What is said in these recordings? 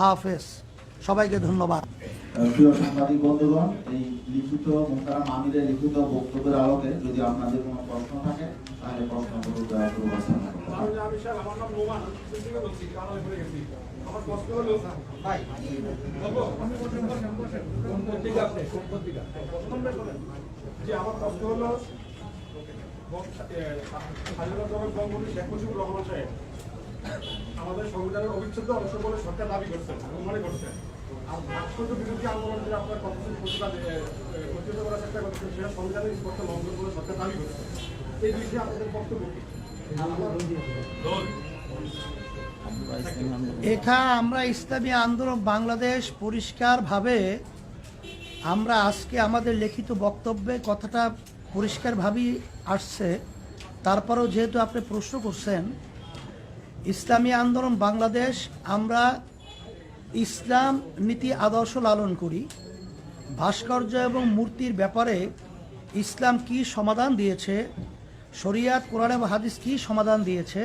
হাফেজ সবাইকে ধন্যবাদ। প্রিয় সাংবাদিক বন্ধুগণ এই লিখিত মোহতারাম আমিরের লিখিত বক্তব্যের আলোকে যদি আপনাদের কোনো প্রশ্ন থাকে তাহলে প্রশ্নগুলো দয়া করে উপস্থাপন আমার প্রশ্ন হলো শেখ মুজিবুর রহমান সাহেব আমাদের সংবিধানের অবিচ্ছেদ্য অংশ বলে সরকার দাবি করছেন মনে আর ভাস্কর্য বিরোধী আন্দোলন যে আপনার প্রতিবাদ প্রতিহত করার চেষ্টা সেটা সংবিধানের স্পষ্ট লঙ্ঘন বলে সরকার দাবি করছে। এই বিষয়ে আপনাদের বক্তব্য কি? এটা আমরা ইসলামী আন্দোলন বাংলাদেশ পরিষ্কারভাবে, আমরা আজকে আমাদের লিখিত বক্তব্যে কথাটা পরিষ্কারভাবেই আসছে। তারপরেও যেহেতু আপনি প্রশ্ন করছেন ইসলামী আন্দোলন বাংলাদেশ, আমরা ইসলাম নীতি আদর্শ লালন করি। ভাস্কর্য এবং মূর্তির ব্যাপারে ইসলাম কি সমাধান দিয়েছে? শরিয়াত, কোরআন এবং হাদিস কি সমাধান দিয়েছে?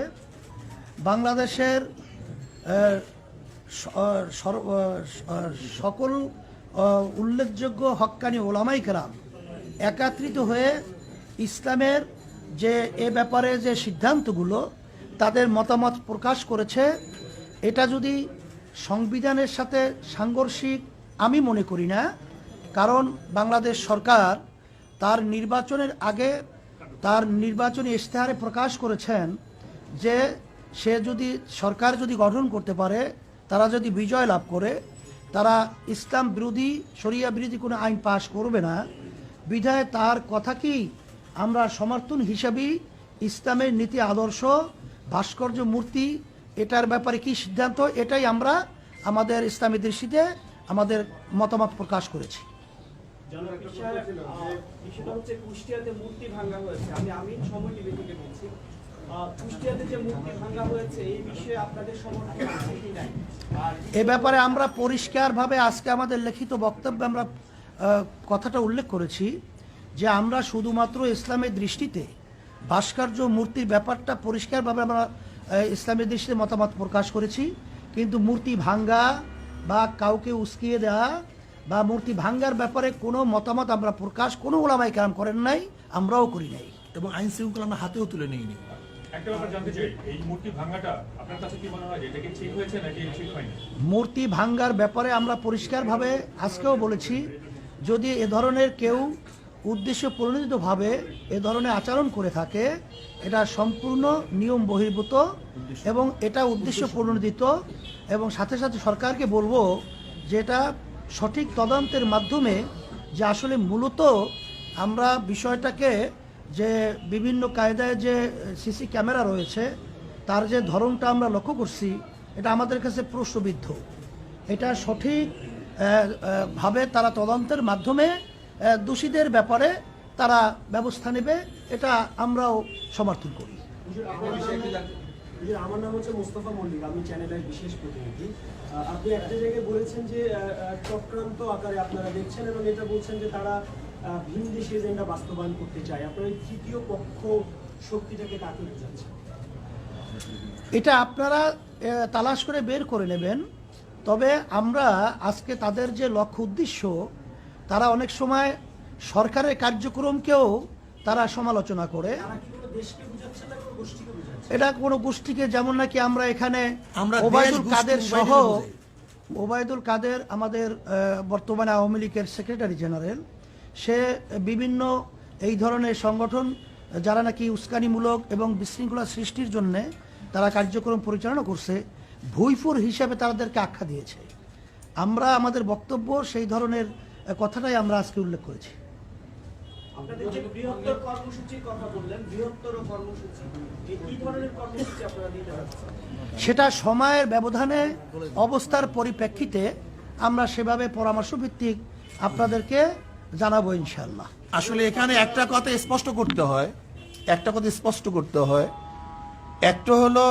বাংলাদেশের সকল উল্লেখযোগ্য হক্কানি ওলামাই কেরাম একাত্রিত হয়ে ইসলামের যে, এ ব্যাপারে যে সিদ্ধান্তগুলো তাদের মতামত প্রকাশ করেছে, এটা যদি সংবিধানের সাথে সাংঘর্ষিক আমি মনে করি না, কারণ বাংলাদেশ সরকার তার নির্বাচনের আগে তার নির্বাচনী ইশতেহারে প্রকাশ করেছেন যে সে যদি, সরকার যদি গঠন করতে পারে, তারা যদি বিজয় লাভ করে, তারা ইসলাম বিরোধী, শরিয়া বিরোধী কোনো আইন পাশ করবে না। বিধায় তার কথা কি আমরা সমর্থন হিসাবেই ইসলামের নীতি আদর্শ ভাস্কর্য মূর্তি এটার ব্যাপারে কি সিদ্ধান্ত? এটাই আমরা আমাদের ইসলামী দৃষ্টিতে আমাদের মতামত প্রকাশ করেছি। জনাব বিষয় আহ, বিষয়টা হচ্ছে কুষ্টিয়াতে মূর্তি ভাঙা হয়েছে। আমি আমিন সময় টিভি থেকে বলছি। কুষ্টিয়াতে যে মূর্তি ভাঙা হয়েছে এই বিষয়ে আপনাদের সমর্থন আছে কি নাই? এ ব্যাপারে আমরা পরিষ্কারভাবে আজকে আমাদের লিখিত বক্তব্যে আমরা কথাটা উল্লেখ করেছি যে আমরা শুধুমাত্র ইসলামের দৃষ্টিতে ভাস্কর্য মূর্তির ব্যাপারটা পরিষ্কারভাবে আমরা ইসলামের দৃষ্টিতে মতামত প্রকাশ করেছি। কিন্তু মূর্তি ভাঙ্গা বা কাউকে উস্কিয়ে দেওয়া বা মূর্তি ভাঙ্গার ব্যাপারে কোনো মতামত আমরা প্রকাশ কোনো ওলামাই কালাম করেন নাই আমরাও করি নাই। এবং আইন শৃঙ্খলা আমরা হাতেও তুলে নিইনি। একটা ব্যাপার জানতে চাই এই মূর্তি ভাঙাটা আপনার কাছে কি যে এটা কি ঠিক হয়েছে নাকি ঠিক হয়নি? মূর্তি ভাঙ্গার ব্যাপারে আমরা পরিষ্কারভাবে আজকেও বলেছি যদি এ ধরনের কেউ উদ্দেশ্য প্রণোদিতভাবে এ ধরনের আচরণ করে থাকে। এটা সম্পূর্ণ নিয়ম বহির্ভূত এবং এটা উদ্দেশ্য প্রণোদিত এবং সাথে সাথে সরকারকে বলব যে এটা সঠিক তদন্তের মাধ্যমে যে আসলে মূলত আমরা বিষয়টাকে যে বিভিন্ন কায়দায় যে সিসি ক্যামেরা রয়েছে তার যে ধরনটা আমরা লক্ষ্য করছি এটা আমাদের কাছে প্রশ্নবিদ্ধ। এটা সঠিক ভাবে তারা তদন্তের মাধ্যমে দোষীদের ব্যাপারে তারা ব্যবস্থা নেবে এটা আমরাও সমর্থন করি। আমার নাম- হচ্ছে মোস্তফা মল্লিক আমি চ্যানেলের বিশেষ প্রতিনিধি। আপনি একটা জায়গায় বলেছেন যে চক্রান্ত আকারে আপনারা দেখছেন এবং এটা বলছেন যে তারা ভিন দেশে এজেন্ডা বাস্তবায়ন করতে চায়। আপনার তৃতীয় পক্ষ শক্তিটাকে কাকে বোঝাচ্ছেন এটা আপনারা তালাশ করে বের করে নেবেন। তবে আমরা আজকে তাদের যে লক্ষ্য উদ্দেশ্য তারা অনেক সময় সরকারের কার্যক্রমকেও তারা সমালোচনা করে। এটা কোনো গোষ্ঠীকে যেমন নাকি আমরা এখানে ওবায়দুল কাদের সহ ওবায়দুল কাদের আমাদের বর্তমানে আওয়ামী লীগের সেক্রেটারি জেনারেল সে বিভিন্ন এই ধরনের সংগঠন যারা নাকি উস্কানিমূলক এবং বিশৃঙ্খলা সৃষ্টির জন্য তারা কার্যক্রম পরিচালনা করছে ভুইফুর হিসাবে তাদেরকে আখ্যা দিয়েছে। আমরা আমাদের বক্তব্য সেই ধরনের কথাটাই আমরা আজকে উল্লেখ করেছি। সেটা সময়ের ব্যবধানে অবস্থার পরিপ্রেক্ষিতে আমরা সেভাবে পরামর্শ ভিত্তিক আপনাদেরকে জানাব ইনশাল্লাহ আসলে এখানে একটা কথা স্পষ্ট করতে হয় একটা কথা স্পষ্ট করতে হয়। একটা হলো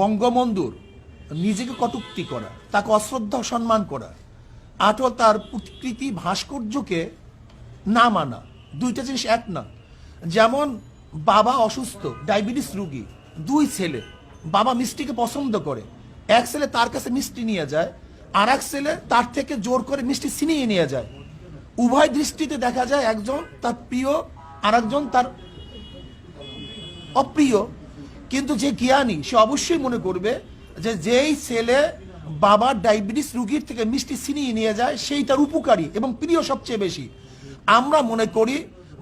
বঙ্গবন্ধুর নিজেকে কটুক্তি করা তাকে অশ্রদ্ধা সম্মান করা। আটল তার প্রতিকৃতি ভাস্কর্যকে না মানা। দুইটা জিনিস এক না। যেমন, বাবা অসুস্থ, ডায়াবেটিস রুগী, দুই ছেলে। বাবা মিষ্টিকে পছন্দ করে। এক ছেলে তার কাছে মিষ্টি নিয়ে যায়, আর এক ছেলে তার থেকে জোর করে মিষ্টি ছিনিয়ে নিয়ে যায়। উভয় দৃষ্টিতে দেখা যায় একজন তার প্রিয়, আর একজন তার অপ্রিয়। কিন্তু যে জ্ঞানী, সে অবশ্যই মনে করবে যে যেই ছেলে বাবার ডায়াবেটিস রুগীর থেকে মিষ্টি ছিনিয়ে নিয়ে যায় সেই তার উপকারী এবং প্রিয় সবচেয়ে বেশি। আমরা মনে করি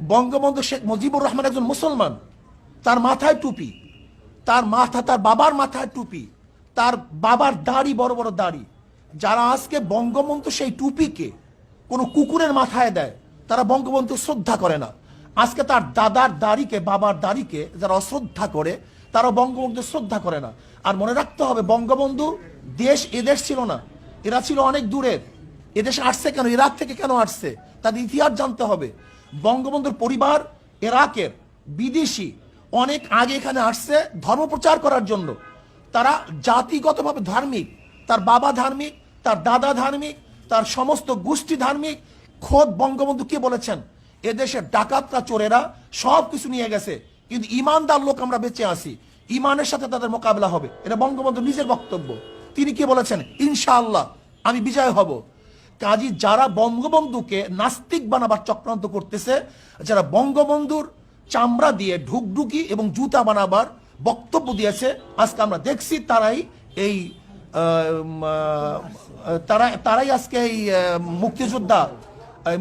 বঙ্গবন্ধু শেখ মুজিবুর রহমান একজন মুসলমান। তার মাথায় টুপি, তার মাথা, তার বাবার মাথায় টুপি, তার বাবার দাড়ি বড় বড় দাড়ি। যারা আজকে বঙ্গবন্ধু সেই টুপিকে কোনো কুকুরের মাথায় দেয়, তারা বঙ্গবন্ধু শ্রদ্ধা করে না। আজকে তার দাদার দাড়িকে, বাবার দাড়িকে যারা অশ্রদ্ধা করে তারা বঙ্গবন্ধু শ্রদ্ধা করে না। আর মনে রাখতে হবে, বঙ্গবন্ধু দেশ এদেশ ছিল না। এরা ছিল অনেক দূরের। এদেশে আসছে কেন? ইরাক থেকে কেন আসছে? তার ইতিহাস জানতে হবে। বঙ্গবন্ধুর পরিবার ইরাকের বিদেশি। অনেক আগে এখানে আসছে ধর্ম প্রচার করার জন্য। তারা জাতিগতভাবে ধার্মিক। তার বাবা ধার্মিক, তার দাদা ধার্মিক, তার সমস্ত গোষ্ঠী ধার্মিক। খোদ বঙ্গবন্ধু কে বলেছেন? এদেশের ডাকাতরা, চোরেরা সব কিছু নিয়ে গেছে। কিন্তু ইমানদার লোক আমরা বেঁচে আসি ইমানের সাথে তাদের মোকাবেলা হবে। এটা বঙ্গবন্ধু নিজের বক্তব্য। তিনি কি বলেছেন? ইনশাআল্লাহ, আমি বিজয় হব। কাজী, যারা বঙ্গবন্ধুকে নাস্তিক বানাবার চক্রান্ত করতেছে, যারা বঙ্গবন্ধুর চামড়া দিয়ে ঢুকঢুকি এবং জুতা বানাবার বক্তব্য দিয়েছে, আজকে আমরা দেখছি তারাই এই তারা, তারাই আজকে এই মুক্তিযোদ্ধা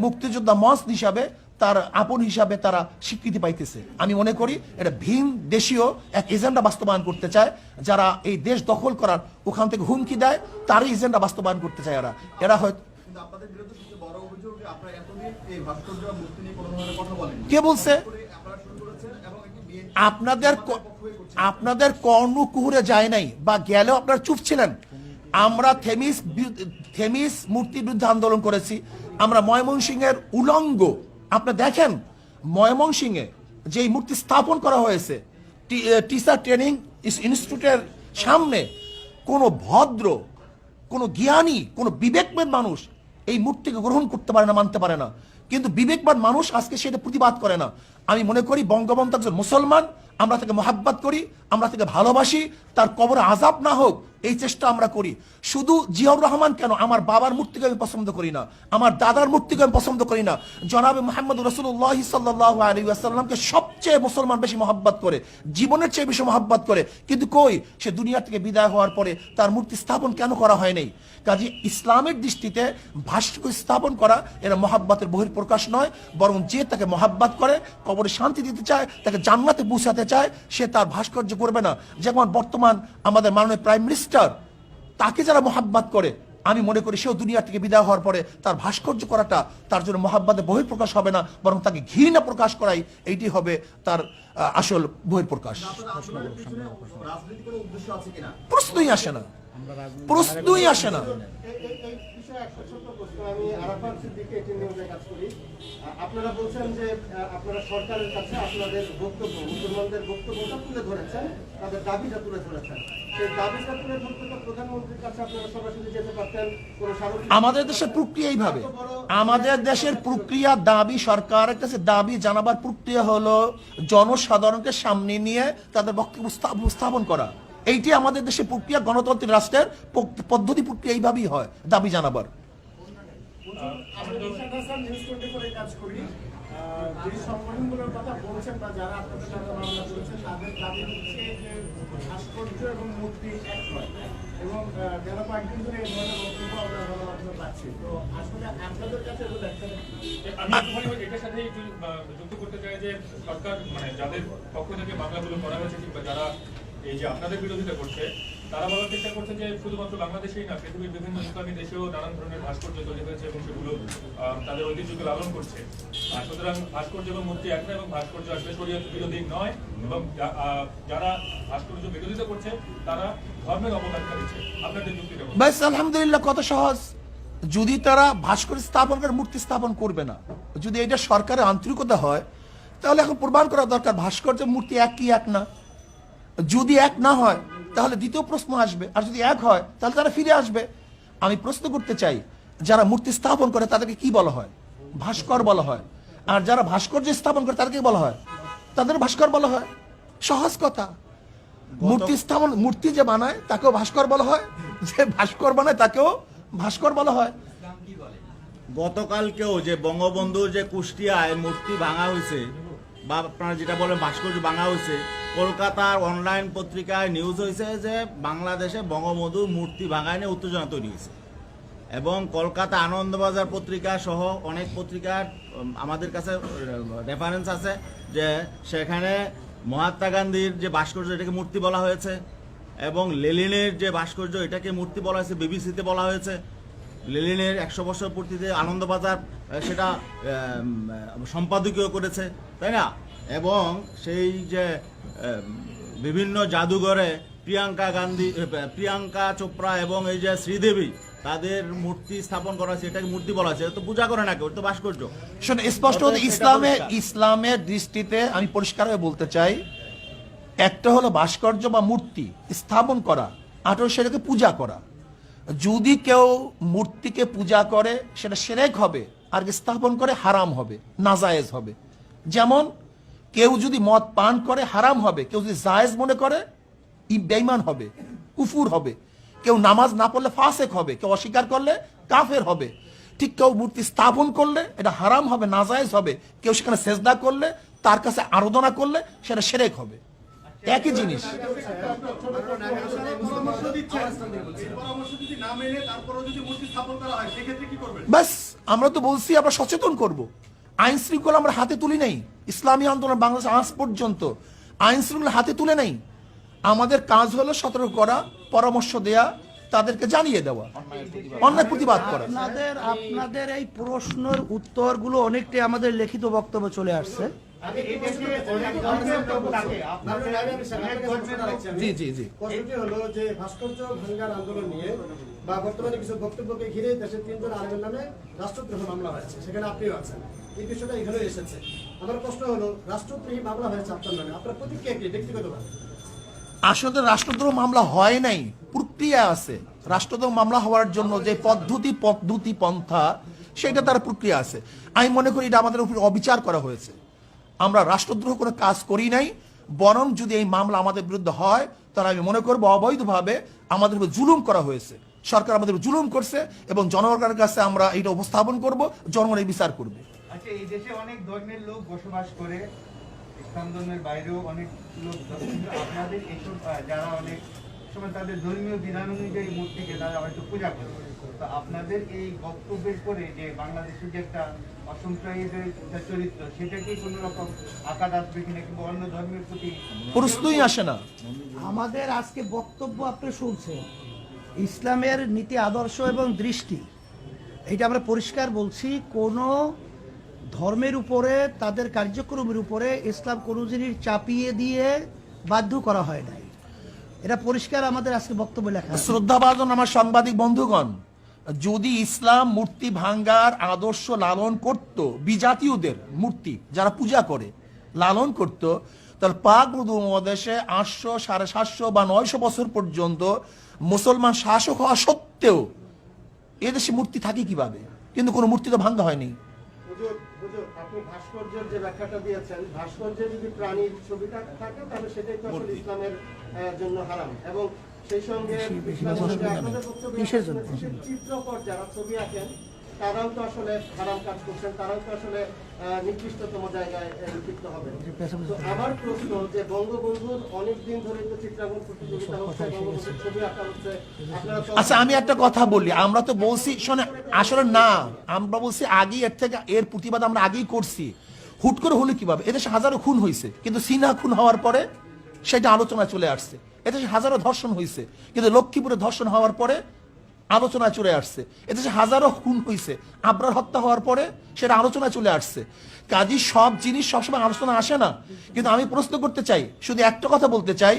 মুক্তিযোদ্ধা মঞ্চ হিসাবে তার আপন হিসাবে তারা স্বীকৃতি পাইতেছে। আমি মনে করি এটা ভিন দেশীয় এক এজেন্ডা বাস্তবায়ন করতে চায় যারা এই দেশ দখল করার ওখান থেকে হুমকি দেয় তারই এজেন্ডা বাস্তবায়ন করতে চায় এরা। এরা হয়তো কে বলছে? আপনাদের আপনাদের কর্ণ কুহুরে যায় নাই বা গেলেও আপনারা চুপ ছিলেন। আমরা থেমিস থেমিস মূর্তির বিরুদ্ধে আন্দোলন করেছি। আমরা ময়মনসিংহের উলঙ্গ আপনি দেখেন, ময়মনসিংহে যে মূর্তি স্থাপন করা হয়েছে টিচার ট্রেনিং ইনস্টিটিউটের সামনে কোনো ভদ্র, কোনো জ্ঞানী, কোনো বিবেকবান মানুষ এই মূর্তিকে গ্রহণ করতে পারে না, মানতে পারে না। কিন্তু বিবেকবান মানুষ আজকে সেটা প্রতিবাদ করে না। আমি মনে করি বঙ্গবন্ধু একজন মুসলমান, আমরা তাকে মহাব্বাত করি, আমরা তাকে ভালোবাসি, তার কবরে আজাব না হোক এই চেষ্টা আমরা করি। শুধু জিয়াউর রহমান কেন? আমার বাবার মূর্তিকে আমি পছন্দ করি না। আমার দাদার মূর্তিকে আমি পছন্দ করি না। জনাবে মোহাম্মদ রসুল্লাহ সাল্লাহ সবচেয়ে মুসলমান বেশি মহাব্বাত করে, জীবনের চেয়ে বেশি মহাব্বাত করে। কিন্তু কই? সে দুনিয়া থেকে বিদায় হওয়ার পরে তার মূর্তি স্থাপন কেন করা হয় নাই? কাজে ইসলামের দৃষ্টিতে ভাস্কর্য স্থাপন করা এরা মহাব্বাতের বহির প্রকাশ নয়, বরং যে তাকে মহাব্বাত করে, কবরে শান্তি দিতে চায়, তাকে জান্নাতে পৌঁছাতে চায়, সে তার ভাস্কর্য করবে না। যেমন বর্তমান আমাদের মাননীয় প্রাইম মিনিস্টার তাকে যারা মহাব্বাত করে আমি মনে করি সেও দুনিয়া থেকে বিদায় হওয়ার পরে তার ভাস্কর্য করাটা তার জন্য মহাব্বাদে বহিঃপ্রকাশ হবে না বরং তাকে ঘৃণা প্রকাশ করাই এইটি হবে তার আসল বহিঃপ্রকাশ। প্রশ্নই আসে না। প্রশ্নই আসে না। আপনারা বলছেন যে আপনারা সরকারের কাছে আপনাদের বক্তব্য মুসলমানদের বক্তব্যটা তুলে ধরেছেন তাদের দাবিটা তুলে ধরেছেন। আমাদের দেশের প্রক্রিয়া এইভাবে। আমাদের দেশের প্রক্রিয়া দাবি সরকারের কাছে দাবি জানাবার প্রক্রিয়া হলো জনসাধারণকে সামনে নিয়ে তাদের বক্তব্য উপস্থা- উপস্থাপন করা। এইটি আমাদের দেশে প্রক্রিয়া, গণতান্ত্রিক রাষ্ট্রের পদ্ধতি প্রক্রিয়া এইভাবেই হয়, দাবি জানাবার। যারা কয়েকদিন ধরে যুক্ত করতে চাই যে সরকার মানে যাদের পক্ষ থেকে মামলাগুলো করা হয়েছে কিংবা যারা এই যে আপনাদের বিরোধিতা করছে, তারা বলার চেষ্টা করছে যে শুধুমাত্র বাংলাদেশেই না, পৃথিবীর বিভিন্ন ইসলামী দেশেও নানান ধরনের ভাস্কর্য তৈরি হয়েছে এবং সেগুলো তাদের ঐতিহ্যকে লালন করছে। আর সুতরাং ভাস্কর্য এবং মূর্তি এক নয় এবং ভাস্কর্য আসলে শরীয়ত বিরোধী নয় এবং যারা ভাস্কর্য বিরোধিতা করছে, তারা ধর্মের অবদান দিচ্ছে আপনাদের যুক্তিটা বলুন। আলহামদুলিল্লাহ কত সহজ। যদি তারা ভাস্কর স্থাপন করে, মূর্তি স্থাপন করবে না, যদি এটা সরকারের আন্তরিকতা হয়, তাহলে এখন প্রমাণ করা দরকার, ভাস্কর্য, মূর্তি এক কি এক না যদি এক না হয় তাহলে দ্বিতীয় প্রশ্ন আসবে। আর যদি এক হয় তাহলে তারা ফিরে আসবে। আমি প্রশ্ন করতে চাই যারা মূর্তি স্থাপন করে তাদেরকে কি বলা হয়? ভাস্কর বলা হয়। আর যারা ভাস্কর্য স্থাপন করে তাদেরকে বলা হয়? তাদের ভাস্কর বলা হয়। সহজ কথা। মূর্তি স্থাপন মূর্তি যে বানায় তাকেও ভাস্কর বলা হয়। যে ভাস্কর বানায় তাকেও ভাস্কর বলা হয়। গতকালকেও যে বঙ্গবন্ধুর যে কুষ্টিয়ায় মূর্তি ভাঙা হয়েছে বা আপনারা যেটা বলেন ভাস্কর্য ভাঙা হয়েছে কলকাতার অনলাইন পত্রিকায় নিউজ হয়েছে যে বাংলাদেশে বঙ্গবন্ধুর মূর্তি ভাঙায় নিয়ে উত্তেজনা তৈরি হয়েছে এবং কলকাতা আনন্দবাজার পত্রিকা সহ অনেক পত্রিকার আমাদের কাছে রেফারেন্স আছে যে সেখানে মহাত্মা গান্ধীর যে ভাস্কর্য এটাকে মূর্তি বলা হয়েছে এবং লেলিনের যে ভাস্কর্য এটাকে মূর্তি বলা হয়েছে বিবিসিতে বলা হয়েছে। লেলিনের একশো বছর পূর্তিতে আনন্দবাজার সেটা সম্পাদকীয় করেছে, তাই না? এবং সেই যে বিভিন্ন জাদুঘরে প্রিয়াঙ্কা গান্ধী প্রিয়াঙ্কা চোপড়া এবং এই যে শ্রীদেবী তাদের মূর্তি স্থাপন করা হয়েছে এটাকে মূর্তি বলা হয়েছে। তো পূজা করে না কেউ তো ভাস্কর্য। শোনো স্পষ্ট অতএব এটা ইসলামে ইসলামের দৃষ্টিতে আমি পরিষ্কার হয়ে বলতে চাই একটা হলো ভাস্কর্য বা মূর্তি স্থাপন করা আর হলো সেটাকে পূজা করা। যদি কেউ মূর্তিকে পূজা করে সেটা সেরেক হবে আর স্থাপন করে হারাম হবে নাজায়েজ হবে। যেমন কেউ যদি মদ পান করে, হারাম হবে। কেউ যদি জায়েজ মনে করে বেইমান হবে, কুফুর হবে। কেউ নামাজ না পড়লে ফাসেক হবে, কেউ অস্বীকার করলে কাফের হবে। ঠিক কেউ মূর্তি স্থাপন করলে এটা হারাম হবে নাজায়েজ হবে। কেউ সেখানে সেজদা করলে, তার কাছে আরাধনা করলে সেটা সেরেক হবে। একই জিনিস। ব্যাস, আমরা তো বলছি আমরা সচেতন করব। আইন শৃঙ্খলা আমরা হাতে তুলি নাই। ইসলামী আন্দোলন বাংলাদেশ আজ পর্যন্ত আইন শৃঙ্খলা হাতে তুলে নেই। আমাদের কাজ হলো সতর্ক করা পরামর্শ দেয়া তাদেরকে জানিয়ে দেওয়া। অন্যায় প্রতিবাদ করা। আপনাদের আপনাদের এই প্রশ্নের উত্তরগুলো অনেকটাই আমাদের লিখিত বক্তব্য চলে আসছে। জি জি জি। হলো যে ভাস্কর্য ভাঙ্গার আন্দোলন নিয়ে বা বর্তমানে কিছু বক্তব্যকে ঘিরে দেশের তিনজন আলেমের নামে রাষ্ট্রদ্রোহ মামলা হয়েছে। সেখানে আপনিও আছেন। এই বিষয়টা এখানে এসেছে। আমার প্রশ্ন হলো, রাষ্ট্রদ্রোহী মামলা হয়েছে আপনার নামে আপনার প্রতিক্রিয়া কি? ব্যক্তিগতভাবে আসলে রাষ্ট্রদ্রোহ মামলা হয় নাই, প্রক্রিয়া আছে। রাষ্ট্রদ্রোহ মামলা হওয়ার জন্য যে পদ্ধতি পদ্ধতি পন্থা, সেটা তার প্রক্রিয়া আছে। আমি মনে করি এটা আমাদের উপর অবিচার করা হয়েছে। আমরা রাষ্ট্রদ্রোহ কোনো কাজ করি নাই, বরং যদি এই মামলা আমাদের বিরুদ্ধে হয়, তাহলে আমি মনে করব অবৈধভাবে আমাদের উপর জুলুম করা হয়েছে। সরকার আমাদের জুলুম করছে এবং জনগণের কাছে আমরা এটা উপস্থাপন করব জনগণের বিচার করবে। আচ্ছা এই দেশে অনেক ধর্মের লোক বসবাস করে ইসলাম ধর্মের বাইরেও অনেক লোক কিন্তু আপনাদের এইসব যারা অনেক সময় তাদের ধর্মীয় বিধান অনুযায়ী মূর্তিকে তারা হয়তো পূজা করে। তো আপনাদের এই বক্তব্যের পরে যে বাংলাদেশের যে একটা অসম্প্রদায়ের চরিত্র সেটা কি কোনো রকম আঘাত আসবে কিনা কিংবা অন্য ধর্মের প্রতি প্রশ্নই আসে না? আমাদের আজকে বক্তব্য আপনি শুনছেন। ইসলামের নীতি আদর্শ এবং দৃষ্টি। এটা আমরা পরিষ্কার বলছি কোনো ধর্মের উপরে, তাদের কার্যক্রমের উপরে ইসলাম কোনো জিনিস চাপিয়ে দিয়ে বাধ্য করা হয় নাই। এটা পরিষ্কার আমাদের আজকে বক্তব্য লেখা আছে। শ্রদ্ধাভাজন আমার সাংবাদিক বন্ধুগণ, যদি ইসলাম মূর্তি ভাঙ্গার আদর্শ লালন করত, বিজাতীয়দের মূর্তি যারা পূজা করে, লালন করত, তাহলে পাক উপমহাদেশে আটশো সাড়ে সাতশো বা নয়শো বছর পর্যন্ত মুসলমান শাসক হওয়া সত্ত্বেও এদেশে মূর্তি থাকে কীভাবে? কিন্তু কোনো মূর্তি তো ভাঙ্গা হয়নি। হুজুর আপনি ভাস্কর্যের যে ব্যাখ্যাটা দিয়েছেন ভাস্কর্যে যদি প্রাণীর ছবিটা থাকে তাহলে সেটাই তো আসলে ইসলামের জন্য হারাম। এবং সেই সঙ্গে আপনাদের বক্তব্য? চিত্রকর যারা ছবি আঁকেন তারাও তো আসলে হারাম কাজ করছেন তারাও তো আসলে জায়গায় হবে তো আমার প্রশ্ন যে বঙ্গবন্ধুর অনেক দিন ধরে তো চিত্রাঙ্কন প্রতিযোগিতা হচ্ছে বঙ্গবন্ধুর ছবি আঁকা হচ্ছে আচ্ছা আমি একটা কথা বলি আমরা তো বলছি শোনে আসলে না আমরা বলছি আগেই এর থেকে এর প্রতিবাদ আমরা আগেই করছি। হুট করে হলো কীভাবে? এদেশে হাজারো খুন হয়েছে কিন্তু সিনা খুন হওয়ার পরে সেটা আলোচনায় চলে আসছে। এদেশে হাজারো ধর্ষণ হয়েছে কিন্তু লক্ষ্মীপুরে ধর্ষণ হওয়ার পরে আলোচনায় চলে আসছে। এদেশে হাজারো খুন হয়েছে আবরার হত্যা হওয়ার পরে সেটা আলোচনা চলে আসছে। কাজী সব জিনিস সবসময় আলোচনা আসে না। কিন্তু আমি প্রশ্ন করতে চাই, শুধু একটা কথা বলতে চাই,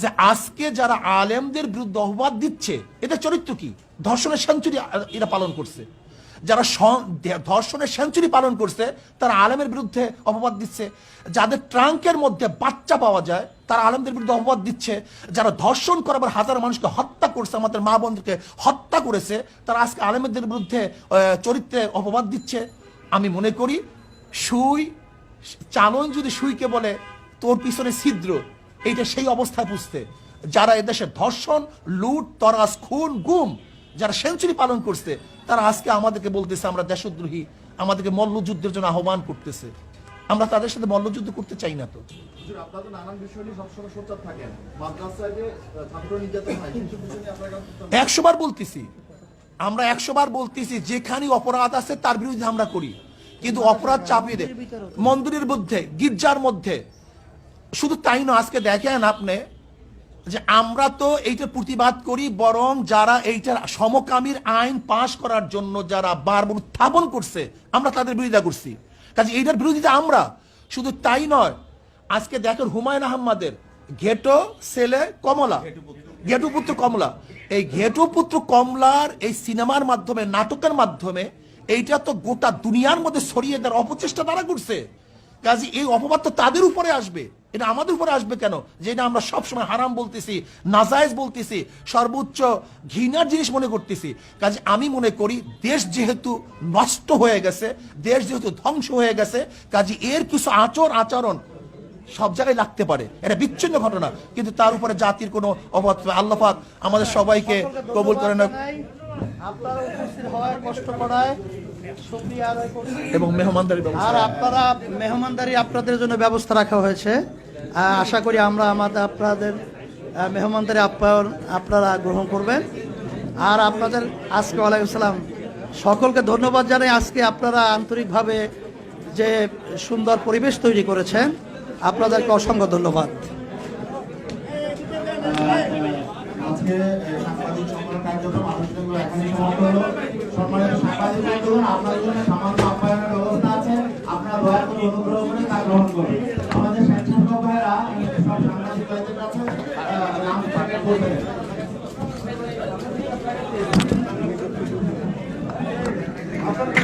যে আজকে যারা আলেমদের বিরুদ্ধে অপবাদ দিচ্ছে এটা চরিত্র কি? ধর্ষণের সেঞ্চুরি এরা পালন করছে। যারা ধর্ষণের সেঞ্চুরি পালন করছে, তারা আলেমের বিরুদ্ধে অপবাদ দিচ্ছে। যাদের ট্রাঙ্কের মধ্যে বাচ্চা পাওয়া যায়, তারা আলেমদের বিরুদ্ধে অপবাদ দিচ্ছে। যারা ধর্ষণ করাবার হাজার মানুষকে হত্যা করছে, আমাদের মা বোনকে হত্যা করেছে, তারা আজকে আলেমদের বিরুদ্ধে চরিত্রে অপবাদ দিচ্ছে। আমি মনে করি, সুই চালন যদি সুইকে বলে, তোর পিছনে ছিদ্র, এইটা সেই অবস্থায় বুঝতে যারা এদেশে ধর্ষণ, লুট তরাস খুন, গুম যারা সেঞ্চুরি পালন করছে তারা আজকে আমাদেরকে বলতেছে আমরা দেশদ্রোহী আমাদেরকে মল্লযুদ্ধের জন্য আহ্বান করতেছে। আমরা তাদের সাথে মল্লযুদ্ধ করতে চাই না তো। একশো বার বলতেছি। আমরা একশো বার বলতেছি যেখানে অপরাধ আছে তার বিরুদ্ধে আমরা করি। কিন্তু অপরাধ চাপিয়ে দেয় মন্দিরের মধ্যে গির্জার মধ্যে। শুধু তাই না আজকে দেখেন আপনি যে আমরা তো এইটার প্রতিবাদ করি, বরং যারা এইটার সমকামীর আইন পাশ করার জন্য যারা বারবার উত্থাপন করছে, আমরা তাদের বিরোধিতা করছি। কাজে এইটার বিরোধিতা আমরা। শুধু তাই নয়, আজকে দেখেন হুমায়ুন আহম্মদের ঘেটো ছেলে কমলা। ঘেটু পুত্র কমলা। এই ঘেটু পুত্র কমলার এই সিনেমার মাধ্যমে, নাটকের মাধ্যমে এইটা তো গোটা দুনিয়ার মধ্যে ছড়িয়ে দেওয়ার অপচেষ্টা তারা করছে। কাজে এই অপবাদ তো তাদের উপরে আসবে। এটা আমাদের উপরে আসবে কেন? যে যেটা আমরা সবসময় হারাম বলতেছি, নাজায়েজ বলতেছি, সর্বোচ্চ ঘৃণার জিনিস মনে করতেছি। কাজে আমি মনে করি, দেশ যেহেতু নষ্ট হয়ে গেছে, দেশ যেহেতু ধ্বংস হয়ে গেছে, কাজে এর কিছু আচর, আচরণ সব জায়গায় লাগতে পারে। এটা বিচ্ছিন্ন ঘটনা। কিন্তু তার উপরে জাতির কোনো অবাধ আল্লাপাক আমাদের সবাইকে কবুল করে না আপনারা উপস্থিত হওয়ার কষ্ট করায় এবং মেহমানদারি আর আপনারা মেহমানদারি আপনাদের জন্য ব্যবস্থা রাখা হয়েছে। আশা করি আমরা আমাদের আপনাদের মেহমানদারি আপ্যায়ন আপনারা গ্রহণ করবেন। আর আপনাদের আজকে ওয়ালাইকুম সালাম। সকলকে ধন্যবাদ জানাই আজকে আপনারা আন্তরিকভাবে যে সুন্দর পরিবেশ তৈরি করেছেন। আপনাদেরকে অসংখ্য ধন্যবাদ। আজকে সাংবাদিক সম্মেলন কার্যক্রম আনুষ্ঠানিকভাবে এখানে সমাপ্ত হলো। সম্মানিত সাংবাদিক আপনাদের জন্য সামান্য আপ্যায়নের ব্যবস্থা আছে, আপনারা দয়া করে অনুগ্রহ করে আমাদের করবেন আপনারা